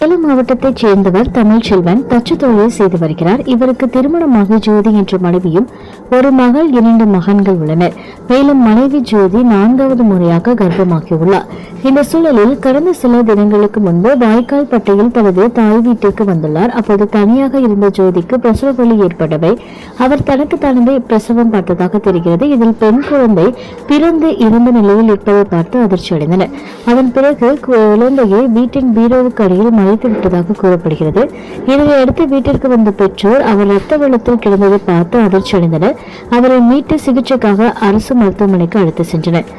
சேலம் மாவட்டத்தைச் சேர்ந்தவர் தமிழ்ச்செல்வன் தச்சு தொழிலை செய்து வருகிறார். இவருக்கு திருமணமாக ஜோதி என்ற மனைவியும் ஒரு மகள் இரண்டு மகன்கள் உள்ளனர். மேலும் மனைவி ஜோதி நான்காவது முறையாக கர்ப்பமாக்கியுள்ளார் இந்த சூழலில் கடந்த சில தினங்களுக்கு முன்பு வாய்க்கால் பட்டையில் தனது தாய் வீட்டிற்கு வந்துள்ளார். அப்போது தனியாக இருந்த ஜோதிக்கு பிரசவ வலி ஏற்பட்டவை அவர் தனக்கு தானே பிரசவம் பார்த்ததாக தெரிகிறது. இதில் பெண் குழந்தை பிறந்து இறந்த நிலையில் இருப்பதை பார்த்து அதிர்ச்சி அடைந்தனர். அதன் பிறகு குழந்தையை வீட்டின் பீரோவுக்கு அடியில் மறைத்து விட்டதாக கூறப்படுகிறது. இதனை அடுத்து வீட்டிற்கு வந்த பெற்றோர் அவர் ரத்த வெள்ளத்தில் கிடந்ததை பார்த்து அதிர்ச்சி அடைந்தனர். அவரை மீட்டு சிகிச்சைக்காக அரசு மருத்துவமனைக்கு அழைத்து சென்றனர்.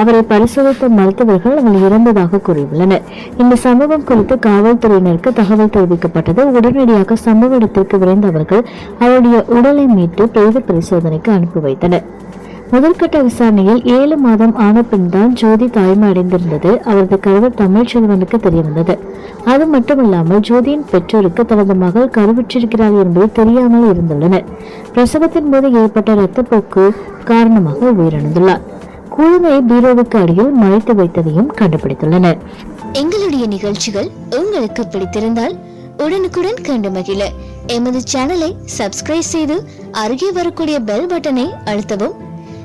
அவரை பரிசோதித்த மருத்துவர்கள் அவர் இறந்ததாக கூறியுள்ளனர். இந்த சம்பவம் குறித்து காவல்துறையினருக்கு தகவல் தெரிவிக்கப்பட்டது. உடனடியாக சம்பவ இடத்திற்கு விரைந்த அவர்கள் அவருடைய உடலை மீட்டு பிரேத பரிசோதனைக்கு அனுப்பி வைத்தனர். முதற்கட்ட விசாரணையில் ஏழு மாதம் ஆன பின் தான் ஜோதி தாய்மை அடைந்திருந்தது. அவரது கருவர் தமிழ்ச்செல்வனுக்கு தெரிய வந்தது அது மட்டுமல்லாமல் ஜோதியின் பெற்றோருக்கு தனது மகள் கருவுற்றிருக்கிறார் என்பது தெரியாமல் இருந்துள்ளனர். பிரசவத்தின் போது ஏற்பட்ட இரத்தப்போக்கு காரணமாக உயிரிழந்துள்ளார். குழந்தையை பீரோவுக்கு அடியில் மறைத்து வைத்ததையும் கண்டுபிடித்துள்ளனர். எங்களுடைய நிகழ்ச்சிகள் உங்களுக்கு பிடித்திருந்தால் உடனுக்குடன் கண்டு மகிழ. எமது சேனலை சப்ஸ்கிரைப் செய்து அருகே வரக்கூடிய பெல் பட்டனை அழுத்தவும்.